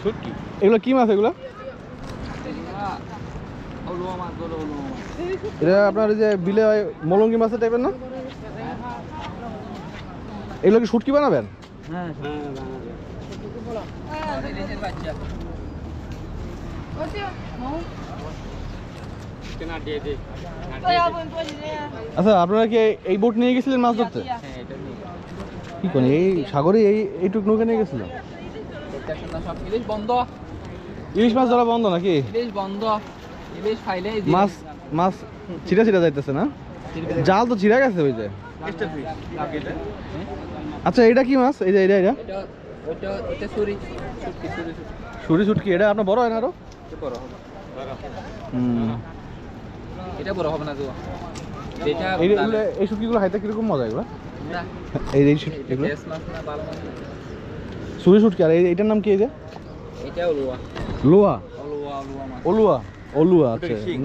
শুটকি এগুলো কি মাছ এগুলো? এটা আপনার এই যে বিলে হয় মলঙ্গি মাছের টাইপের না? এগুলো কি শুটকি বানাবেন? হ্যাঁ হ্যাঁ কেনা আচ্ছা আপনারা কি এই- বোট নিয়ে গেছিলেন মাছ ধরতে? হ্যাঁ কি করেন এই সাগরে এই এইটুক নৌকা নিয়ে গেছিলেন? দেখতেছেন না সব ইলিশ বন্ধ ইলিশ মাছ ধরা বন্ধ নাকি ইলিশ বন্ধ ইলিশ ফাইলে মাছ মাছ ছিটা ছিটা যাইতেছে না জাল তো ছিঁড়া গেছে ওই যে আচ্ছা এটা কি মাছ এই যে এটা এটা এটা ওটা ওটা সুরি শুটকি এটা আপনার বড় হয় না আরও বড় হবে এটা বড় হবে না তো এই কীরকম মজা এগুলো এই এই শুটকি সুরি শুটকি আর এইটার নাম কি এই যে? এটা লোয়া। লোয়া? অলুয়া অলুয়া আচ্ছা।